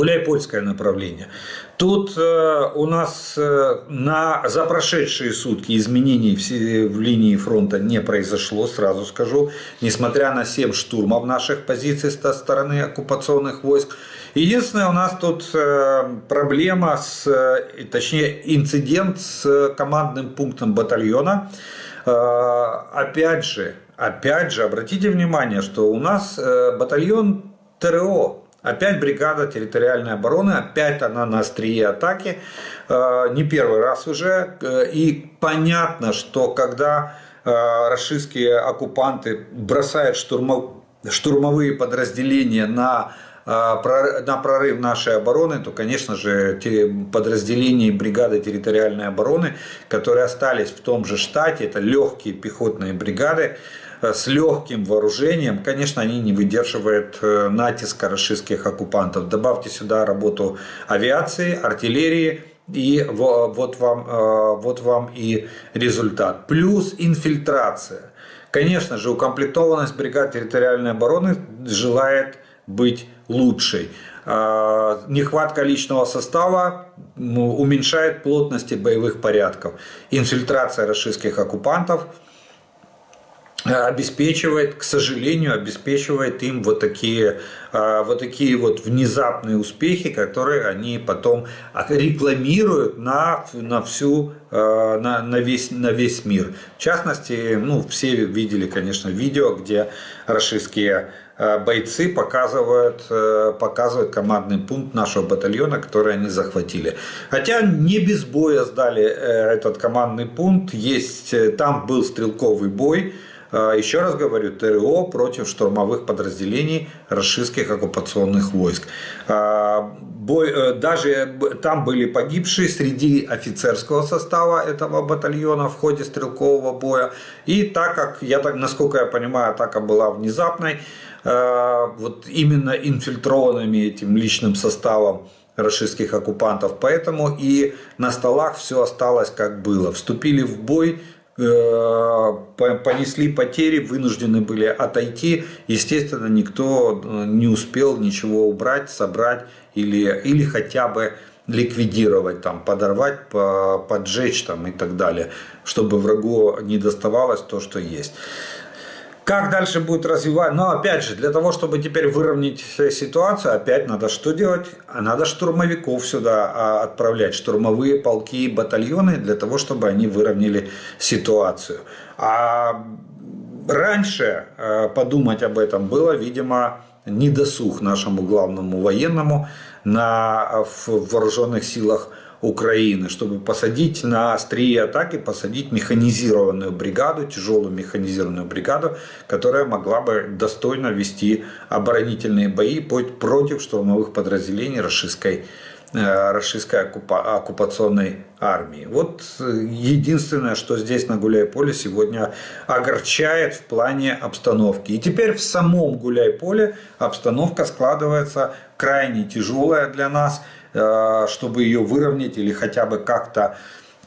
Гуляй-Польское направление. Тут э, у нас э, на, за прошедшие сутки изменений в, в линии фронта не произошло, сразу скажу, несмотря на 7 штурмов наших позиций со стороны оккупационных войск. Единственное, у нас тут э, проблема, с, точнее инцидент с командным пунктом батальона. Опять же, опять же, обратите внимание, что у нас батальон ТРО, Опять бригада территориальной обороны, опять она на острие атаки, э, не первый раз уже. Э, И понятно, что когда э, российские оккупанты бросают штурмов- штурмовые подразделения на на прорыв нашей обороны, то, конечно же, те подразделения бригады территориальной обороны, которые остались в том же штате, это легкие пехотные бригады, с легким вооружением, конечно, они не выдерживают э, натиска российских оккупантов. Добавьте сюда работу авиации, артиллерии, и во- вот вам, э, вот вам и результат. Плюс инфильтрация. Конечно же, укомплектованность бригад территориальной обороны желает быть лучшей. Нехватка личного состава уменьшает плотности боевых порядков. Инфильтрация российских оккупантов обеспечивает, к сожалению, обеспечивает им вот такие, а, вот такие вот внезапные успехи, которые они потом рекламируют на, на всю, а, на, на, весь, на весь мир. В частности, ну, все видели, конечно, видео, где российские а, бойцы показывают, показывают командный пункт нашего батальона, который они захватили. Хотя не без боя сдали э, этот командный пункт, есть, э, там был стрелковый бой, еще раз говорю, ТРО против штурмовых подразделений российских оккупационных войск. А, э, даже там были погибшие среди офицерского состава этого батальона в ходе стрелкового боя. И так как, я так, насколько я понимаю, атака была внезапной, э, вот именно инфильтрованными этим личным составом российских оккупантов, поэтому и на столах все осталось как было. Вступили в бой, понесли потери, вынуждены были отойти. Естественно, никто э, не успел ничего убрать, собрать или, или хотя бы ликвидировать, там, подорвать, по- поджечь там, и так далее, чтобы врагу не доставалось то, что есть. Как дальше будет развивать? Но опять же, для того, чтобы теперь выровнять э, ситуацию, опять надо что делать? А Надо штурмовиков сюда а, отправлять, штурмовые полки батальоны, для того, чтобы они выровняли ситуацию. А раньше э, подумать об этом было, видимо, недосуг нашему главному военному на, э, в вооруженных силах Украины, чтобы посадить на острие атаки, посадить механизированную бригаду, тяжелую механизированную бригаду, которая могла бы достойно вести оборонительные бои против штурмовых подразделений российской, э, российской оккупа- оккупационной армии. Вот э, единственное, что здесь на Гуляй-Поле сегодня огорчает в плане обстановки. И теперь в самом Гуляй-Поле обстановка складывается крайне тяжелая для нас, чтобы ее выровнять или хотя бы как-то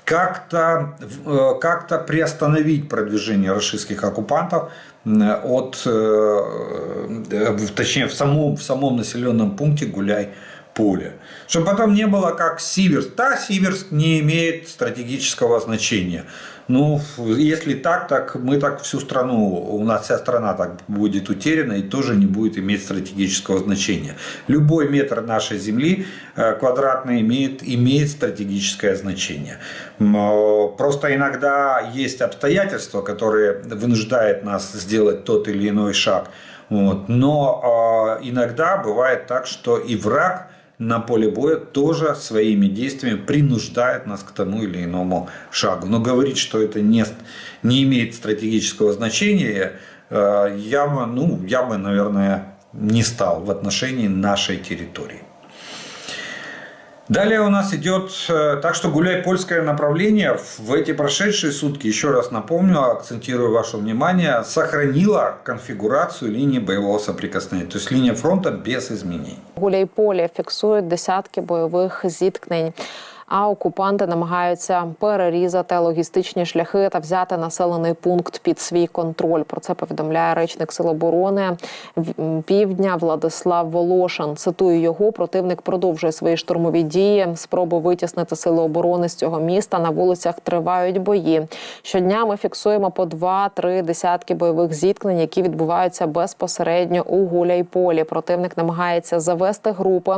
как-то э, как-то приостановить продвижение российских оккупантов от, э, э, точнее, в самом, в самом населенном пункте Гуляй поле. Чтобы потом не было как Сиверск. Да, Сиверск не имеет стратегического значения. Ну, если так, так мы так всю страну, у нас вся страна так будет утеряна и тоже не будет иметь стратегического значения. Любой метр нашей земли э, квадратный имеет, имеет стратегическое значение. Э, Просто иногда есть обстоятельства, которые вынуждают нас сделать тот или иной шаг. Вот. Но э, иногда бывает так, что и враг на поле боя тоже своими действиями принуждает нас к тому или иному шагу. Но говорить, что это не, не имеет стратегического значения, э, я ну, я бы, наверное, не стал в отношении нашей территории. Далее у нас идет, э, так что гуляй-польское направление в эти прошедшие сутки, еще раз напомню, акцентирую ваше внимание, сохранило конфигурацию линии боевого соприкосновения, то есть линия фронта без изменений. Гуляйполі фіксують десятки бойових зіткнень. А окупанти намагаються перерізати логістичні шляхи та взяти населений пункт під свій контроль. Про це повідомляє речник Сил оборони Півдня Владислав Волошин. Цитую його, противник продовжує свої штурмові дії. Спроби витіснити сили оборони з цього міста на вулицях тривають бої. Щодня ми фіксуємо по два-три десятки бойових зіткнень, які відбуваються безпосередньо у Гуляйполі. Противник намагається завести групи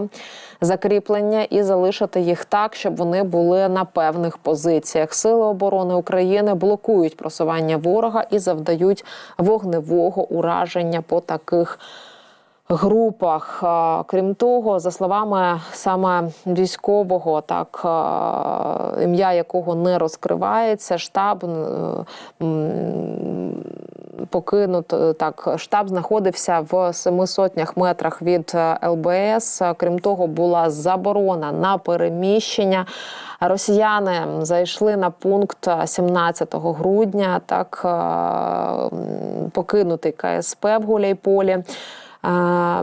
закріплення і залишити їх так, щоб вони були на певних позиціях. Сили оборони України блокують просування ворога і завдають вогневого ураження по таких. Групах, крім того, за словами саме військового, так ім'я якого не розкривається, штаб м, покинут е, так. Штаб знаходився в семи сотнях метрах від е, ЛБС. Крім того, була заборона на переміщення. Росіяни зайшли на пункт 17 грудня. Так е, покинутий КСП в Гуляйполі.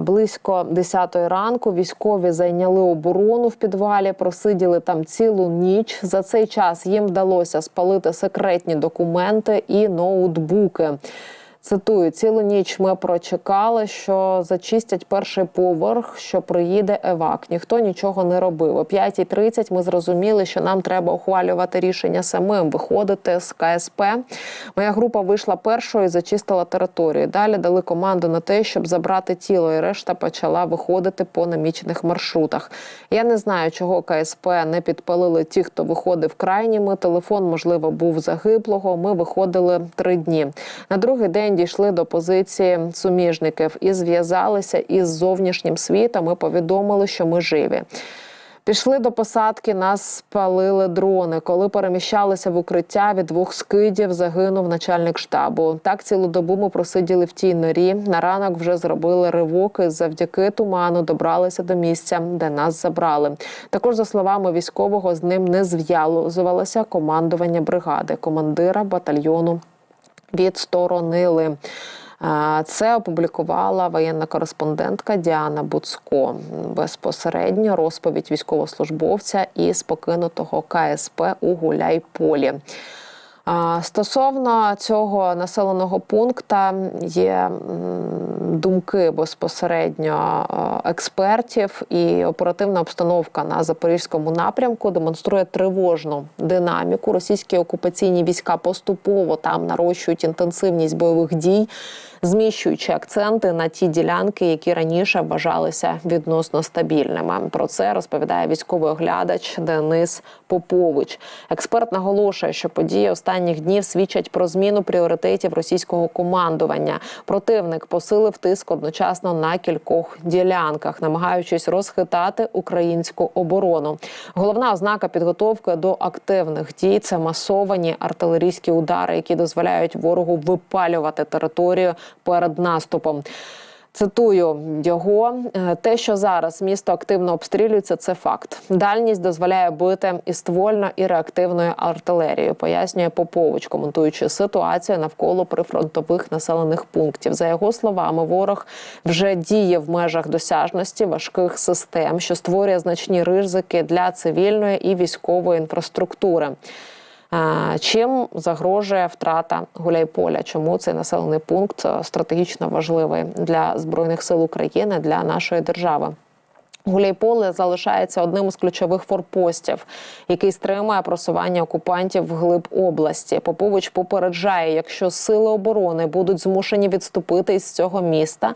Близько 10 ранку військові зайняли оборону в підвалі, просиділи там цілу ніч. За цей час їм вдалося спалити секретні документи і ноутбуки. Цитую, цілу ніч ми прочекали, що зачистять перший поверх, що приїде евак. Ніхто нічого не робив. О 5.30 ми зрозуміли, що нам треба ухвалювати рішення самим, виходити з КСП. Моя група вийшла першою і зачистила територію. Далі дали команду на те, щоб забрати тіло, і решта почала виходити по намічених маршрутах. Я не знаю, чого КСП не підпалили ті, хто виходив крайніми. Телефон, можливо, був загиблого. Ми виходили три дні. На другий день дійшли до позиції суміжників і зв'язалися із зовнішнім світом. і повідомили, що ми живі. Пішли до посадки, нас спалили дрони. Коли переміщалися в укриття від двох скидів, загинув начальник штабу. Так цілу добу ми просиділи в тій норі. На ранок вже зробили ривок і завдяки туману добралися до місця, де нас забрали. Також, за словами військового, з ним не зв'язувалося командування бригади, командира батальйону відсторонили. Це опублікувала воєнна кореспондентка Діана Буцко. Безпосередньо розповідь військовослужбовця із покинутого КСП у Гуляйполі. Стосовно цього населеного пункту є думки безпосередньо експертів, і оперативна обстановка на запорізькому напрямку демонструє тривожну динаміку. Російські окупаційні війська поступово там нарощують інтенсивність бойових дій, зміщуючи акценти на ті ділянки, які раніше вважалися відносно стабільними. Про це розповідає військовий оглядач Денис Попович. Експерт наголошує, що події останніх днів свідчать про зміну пріоритетів російського командування. Противник посилив тиск одночасно на кількох ділянках, намагаючись розхитати українську оборону. Головна ознака підготовки до активних дій це масовані артилерійські удари, які дозволяють ворогу випалювати територію перед наступом. Цитую його: «Е, те, що зараз місто активно обстрілюється, це факт. Дальність дозволяє бити і ствольно, і реактивною артилерією. Пояснює Попович, коментуючи ситуацію навколо прифронтових населених пунктів. За його словами, ворог вже діє в межах досяжності важких систем, що створює значні ризики для цивільної і військової інфраструктури. Чим загрожує втрата Гуляйполя? Чому цей населений пункт е, стратегічно важливий для збройних сил України для нашої держави? Гуляйполе залишається одним із ключових форпостів, який стримує просування окупантів вглиб області. Попович попереджає, якщо сили оборони будуть змушені відступити із цього міста.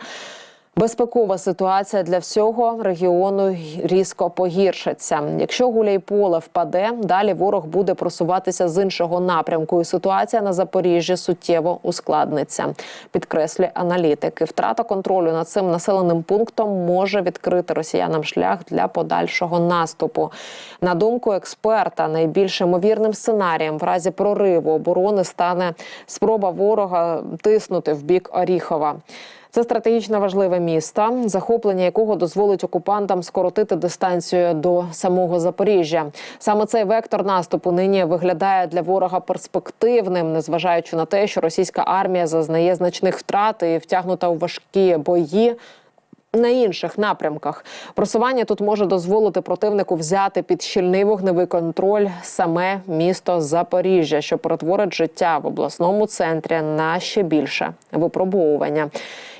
Безпекова ситуація для всього регіону різко погіршиться. Якщо Гуляйполе впаде, далі ворог буде просуватися з іншого напрямку. І ситуація на Запоріжжі суттєво ускладниться. Підкреслює аналітики. Втрата контролю над цим населеним пунктом може відкрити росіянам шлях для подальшого наступу. На думку експерта, найбільш ймовірним сценарієм в разі прориву оборони стане спроба ворога тиснути в бік Оріхова. Це стратегічно важливе місто, захоплення якого дозволить окупантам скоротити дистанцію до самого Запоріжжя. Саме цей вектор наступу нині виглядає для ворога перспективним, незважаючи на те, що російська армія зазнає значних втрат і втягнута у важкі бої. на інших напрямках просування тут може дозволити противнику взяти під щільний вогневий контроль саме місто Запоріжжя, що перетворить життя в обласному центрі на ще більше випробовування.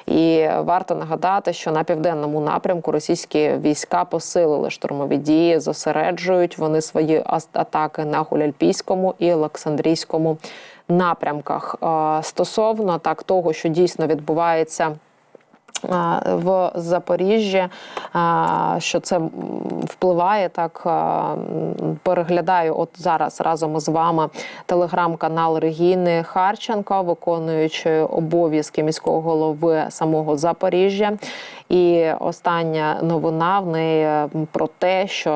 І варто нагадати, що на південному напрямку російські війська посилили штурмові дії, зосереджують вони свої атаки на Гуляльпійському і Олександрійському напрямках. Стосовно так того, що дійсно відбувається. В Запоріжжі, що це впливає так. Переглядаю от зараз разом із вами телеграм-канал Регіни Харченко, виконуючої обов'язки міського голови самого Запоріжжя. І остання новина в неї про те, що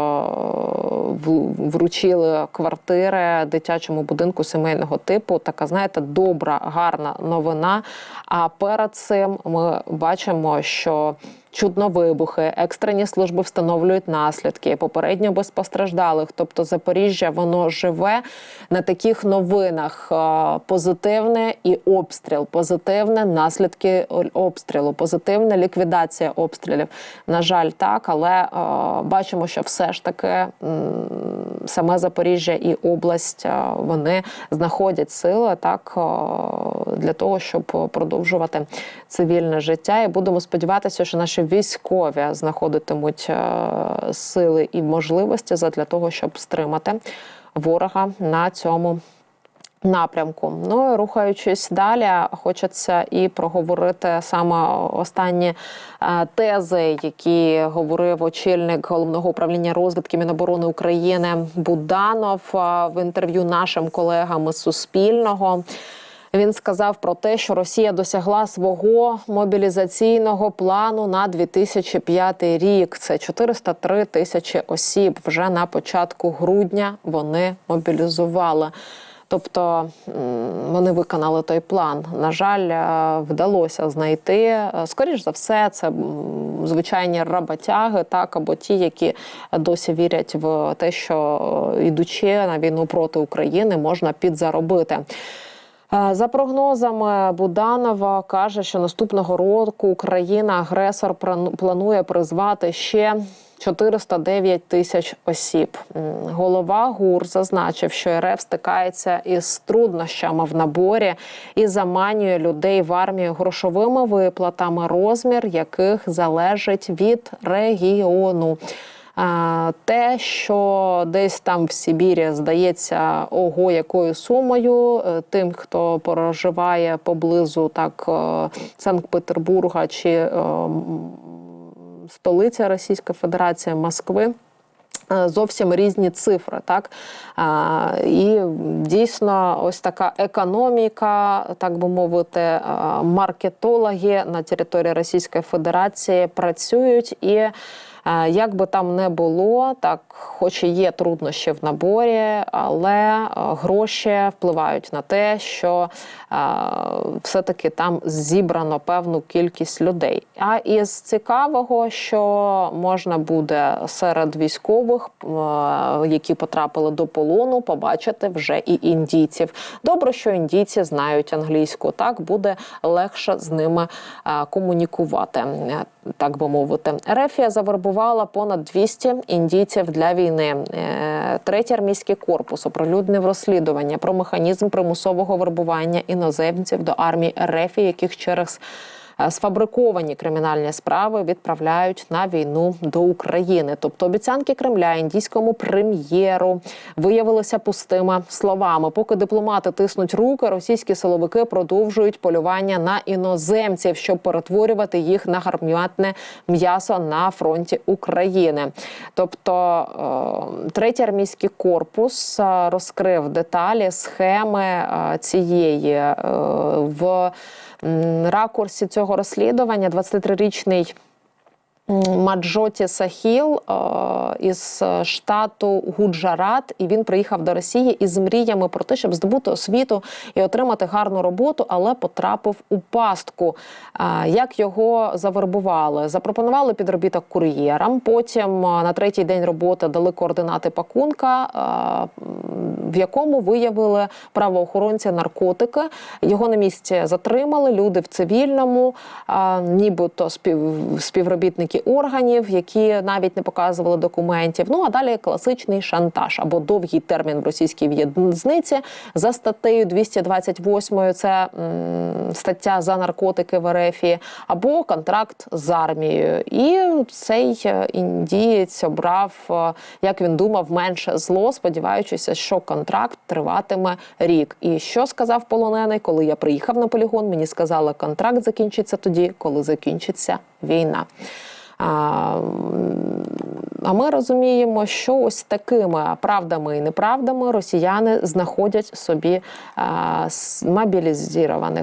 е, вручили квартири дитячому будинку сімейного типу. Така, знаєте, добра, гарна новина. А перед цим ми бачимо, що чудно вибухи, екстрені служби встановлюють наслідки, попередньо без постраждалих. Тобто Запоріжжя воно живе на таких новинах. Е, Позитивне і обстріл, позитивне наслідки обстрілу, позитивна ліквідація обстрілів. На жаль, так, але е, бачимо, що все ж таки саме Запоріжжя і область е, вони знаходять сили так для того, щоб продовжувати цивільне життя. І будемо сподіватися, що наші військові знаходитимуть е, сили і можливості для того, щоб стримати ворога на цьому. Напрямку, ну рухаючись далі, хочеться і проговорити саме останні е, тези, які говорив очільник головного управління розвідки Міноборони України Буданов е, в інтерв'ю нашим колегам із Суспільного. Він сказав про те, що Росія досягла свого мобілізаційного плану на 2005 рік. Це 403 тисячі осіб. Вже на початку грудня вони мобілізували. Тобто вони виконали той план. На жаль, е, вдалося знайти. Е, Скоріш за все, це звичайні роботяги, так або ті, які досі вірять в те, що е, ідучи на війну проти України, можна підзаробити. Е, За прогнозами Буданова каже, що наступного року Україна-агресор планує призвати ще 409 тисяч осіб. Голова ГУР зазначив, що РФ стикається із труднощами в наборі і заманює людей в армію грошовими виплатами, розмір яких залежить від регіону. Те, що десь там в Сибірі здається ого, якою сумою, е, тим, хто проживає поблизу так е, Санкт-Петербурга чи е, столиця Російської Федерації Москви. Зовсім різні цифри, так і дійсно, ось така економіка, так би мовити, маркетологи на території Російської Федерації працюють і. Е, Як би там не було, так хоч і є труднощі в наборі, але е, гроші впливають на те, що е, все-таки там зібрано певну кількість людей. А із цікавого, що можна буде серед військових, які потрапили до полону, побачити вже і індійців. Добре, що індійці знають англійську, так буде легше з ними комунікувати, так би мовити. Рефія завербувала понад 200 індійців для війни. Е, Третій армійський корпус оприлюднив розслідування про механізм примусового вербування іноземців до армії Рефі, яких через сфабриковані кримінальні справи відправляють на війну до України. Тобто обіцянки Кремля індійському прем'єру виявилися пустими словами. Поки дипломати тиснуть руки, російські силовики продовжують полювання на іноземців, щоб перетворювати їх на гарматне м'ясо на фронті України. Тобто е, третій армійський корпус е, розкрив деталі схеми е, цієї е, в ракурсі цього розслідування. 23-річний м, Маджоті Сахіл е, із штату Гуджарат, і він приїхав до Росії із мріями про те, щоб здобути освіту і отримати гарну роботу, але потрапив у пастку. Е, Як його завербували? Запропонували підробіток кур'єрам. Потім е, на третій день роботи дали координати пакунка, в якому виявили правоохоронці наркотики. Його на місці затримали. Люди в цивільному, нібито спів, співробітники органів, які навіть не показували документів. Ну а далі класичний шантаж або довгий термін в російській в'язниці за статтею 228, Це м, стаття за наркотики в РФ, або контракт з армією. І цей е, індієць обрав, е, як він думав, менше зло, сподіваючися, що контракт триватиме рік. І що сказав полонений, коли я приїхав на полігон? Мені сказали, контракт закінчиться тоді, коли закінчиться війна. А, ми розуміємо, що ось такими правдами і неправдами росіяни знаходять собі мобілізованих